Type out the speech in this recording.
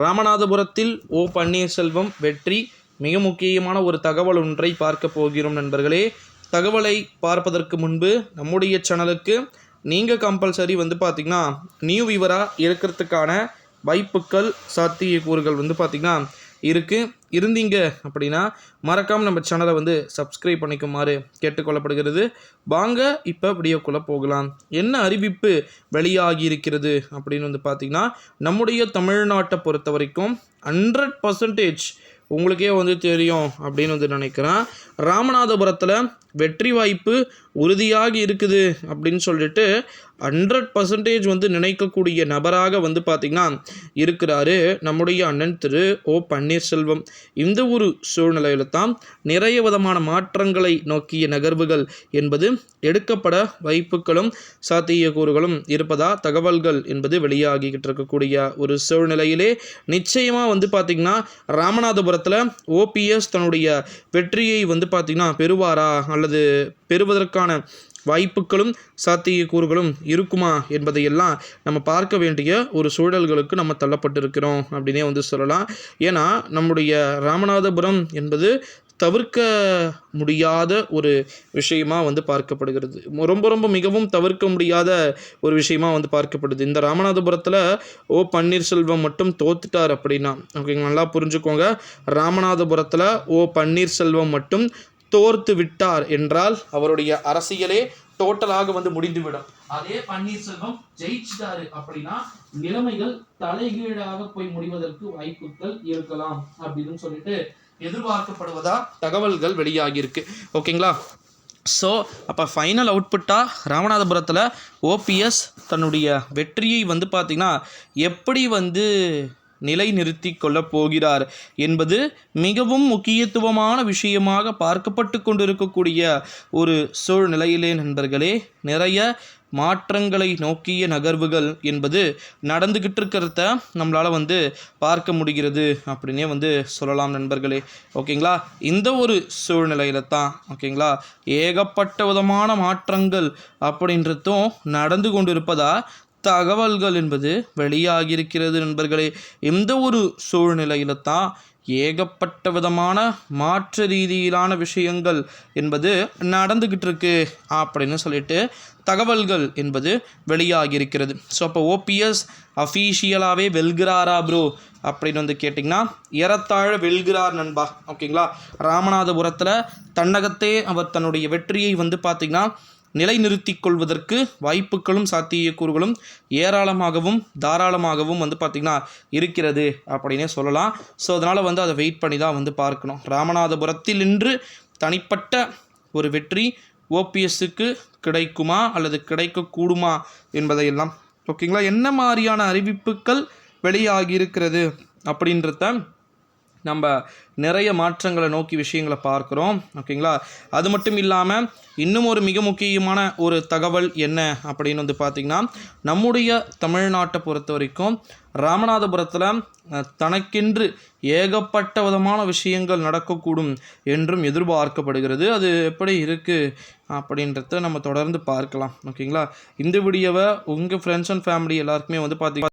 ராமநாதபுரத்தில் ஓ பன்னீர்செல்வம் வெற்றி மிக முக்கியமான ஒரு தகவல் ஒன்றை பார்க்க போகிறோம் நண்பர்களே. தகவலை பார்ப்பதற்கு முன்பு நம்முடைய சேனலுக்கு நீங்கள் கம்பல்சரி வந்து பார்த்திங்கன்னா நியூ விவராக இருக்கிறதுக்கான வாய்ப்புகள் சாத்தியக்கூறுகள் வந்து பார்த்திங்கன்னா இருக்குது இருந்தீங்க அப்படின்னா மறக்காமல் நம்ம சேனலை வந்து சப்ஸ்கிரைப் பண்ணிக்குமாறு கேட்டுக்கொள்ளப்படுகிறது. வாங்க இப்போ வீடியோக்குள்ளே போகலாம். என்ன அறிவிப்பு வெளியாகி இருக்கிறது அப்படின்னு வந்து பார்த்திங்கன்னா நம்முடைய தமிழ்நாட்டை பொறுத்த வரைக்கும் ஹண்ட்ரட் பர்சன்டேஜ் உங்களுக்கே வந்து தெரியும் அப்படின்னு வந்து நினைக்கிறேன். ராமநாதபுரத்தில் வெற்றி வாய்ப்பு உறுதியாக இருக்குது அப்படின்னு சொல்லிட்டு ஹண்ட்ரட் பர்சன்டேஜ் வந்து நினைக்கக்கூடிய நபராக வந்து பார்த்திங்கன்னா இருக்கிறாரு நம்முடைய அண்ணன் திரு ஓ பன்னீர்செல்வம். இந்த ஒரு சூழ்நிலையில் தான் நிறைய விதமான மாற்றங்களை நோக்கிய நகர்வுகள் என்பது எடுக்கப்பட வாய்ப்புகளும் சாத்தியக்கூறுகளும் இருப்பதா தகவல்கள் என்பது வெளியாகிக்கிட்டு இருக்கக்கூடிய ஒரு சூழ்நிலையிலே நிச்சயமாக வந்து பார்த்திங்கன்னா ராமநாதபுரத்தில் ஓபிஎஸ் தன்னுடைய வெற்றியை வந்து பார்த்திங்கன்னா பெறுவாரா அல்லது பெறுவதற்கான வாய்ப்புகளும் சாத்தியக்கூறுகளும் இருக்குமா என்பதையெல்லாம் நம்ம பார்க்க வேண்டிய ஒரு சூழல்களுக்கு நம்ம தள்ளப்பட்டிருக்கிறோம் அப்படின்னே வந்து சொல்லலாம். ஏன்னா நம்முடைய ராமநாதபுரம் என்பது தவிர்க்க முடியாத ஒரு விஷயமாக வந்து பார்க்கப்படுகிறது. ரொம்ப ரொம்ப மிகவும் தவிர்க்க முடியாத ஒரு விஷயமா வந்து பார்க்கப்படுது. இந்த ராமநாதபுரத்தில் ஓ பன்னீர்செல்வம் மட்டும் தோத்துட்டார் அப்படின்னா ஓகேங்க நல்லா புரிஞ்சுக்கோங்க. ராமநாதபுரத்தில் ஓ பன்னீர்செல்வம் மட்டும் தோர்த்து விட்டார் என்றால் அவருடைய அரசியலே டோட்டலாக வந்து முடிந்துவிடும். அதே பன்னீர்செல்வம் ஜெயிச்சிட்டாரு அப்படின்னா நிலைமைகள் தலைகீழாக போய் முடிவதற்கு வாய்ப்புகள் இருக்கலாம் அப்படின்னு சொல்லிட்டு எதிர்பார்க்கப்படுவதா தகவல்கள் வெளியாகி இருக்கு ஓகேங்களா? ஸோ அப்போ ஃபைனல் அவுட்புட்டாக ராமநாதபுரத்தில் ஓபிஎஸ் தன்னுடைய வெற்றியை வந்து பார்த்திங்கன்னா எப்படி வந்து நிலைநிறுத்தி கொள்ளப் போகிறார் என்பது மிகவும் முக்கியத்துவமான விஷயமாக பார்க்கப்பட்டு கொண்டிருக்கக்கூடிய ஒரு சூழ்நிலையிலே நண்பர்களே நிறைய மாற்றங்களை நோக்கிய நகர்வுகள் என்பது நடந்துக்கிட்டு இருக்கிறத நம்மளால் வந்து பார்க்க முடிகிறது அப்படின்னே வந்து சொல்லலாம் நண்பர்களே. ஓகேங்களா? இந்த ஒரு சூழ்நிலையில தான் ஓகேங்களா? ஏகப்பட்ட விதமான மாற்றங்கள் அப்படின்றதும் நடந்து கொண்டிருப்பதா தகவல்கள் என்பது வெளியாகியிருக்கிறது நண்பர்களே. எந்த ஒரு சூழ்நிலையில தான் ஏகப்பட்ட விதமான மாற்று ரீதியிலான விஷயங்கள் என்பது நடந்துக்கிட்டு இருக்கு அப்படின்னு சொல்லிட்டு தகவல்கள் என்பது வெளியாகியிருக்கிறது. ஸோ அப்போ ஓபிஎஸ் அஃபீஷியலாகவே வெல்கிறாரா ப்ரோ அப்படின்னு வந்து கேட்டிங்கன்னா ஏறத்தாழ வெல்கிறார் நண்பா. ஓகேங்களா? ராமநாதபுரத்தில் தன்னகத்தே அவர் தன்னுடைய வெற்றியை வந்து பார்த்திங்கன்னா நிலைநிறுத்திக் கொள்வதற்கு வாய்ப்புகளும் சாத்தியக்கூறுகளும் ஏராளமாகவும் தாராளமாகவும் வந்து பார்த்திங்கன்னா இருக்கிறது அப்படின்னே சொல்லலாம். ஸோ அதனால் வந்து அதை வெயிட் பண்ணி தான் வந்து பார்க்கணும். ராமநாதபுரத்தில் இன்று தனிப்பட்ட ஒரு வெற்றி ஓபிஎஸ்ஸுக்கு கிடைக்குமா அல்லது கிடைக்கக்கூடுமா என்பதையெல்லாம் ஓகேங்களா என்ன மாதிரியான அறிவிப்புகள் வெளியாகி இருக்கிறது அப்படின்றத நம்ம நிறைய மாற்றங்களை நோக்கி விஷயங்களை பார்க்குறோம். ஓகேங்களா? அது மட்டும் இல்லாமல் இன்னும் ஒரு மிக முக்கியமான ஒரு தகவல் என்ன அப்படின்னு வந்து பார்த்திங்கன்னா நம்முடைய தமிழ்நாட்டை பொறுத்த வரைக்கும் ராமநாதபுரத்தில் தனக்கென்று ஏகப்பட்ட விதமான விஷயங்கள் நடக்கக்கூடும் என்றும் எதிர்பார்க்கப்படுகிறது. அது எப்படி இருக்குது அப்படின்றத நம்ம தொடர்ந்து பார்க்கலாம். ஓகேங்களா? இந்த வீடியோவை உங்கள் ஃப்ரெண்ட்ஸ் அண்ட் ஃபேமிலி எல்லாருக்குமே வந்து பார்த்திங்கன்னா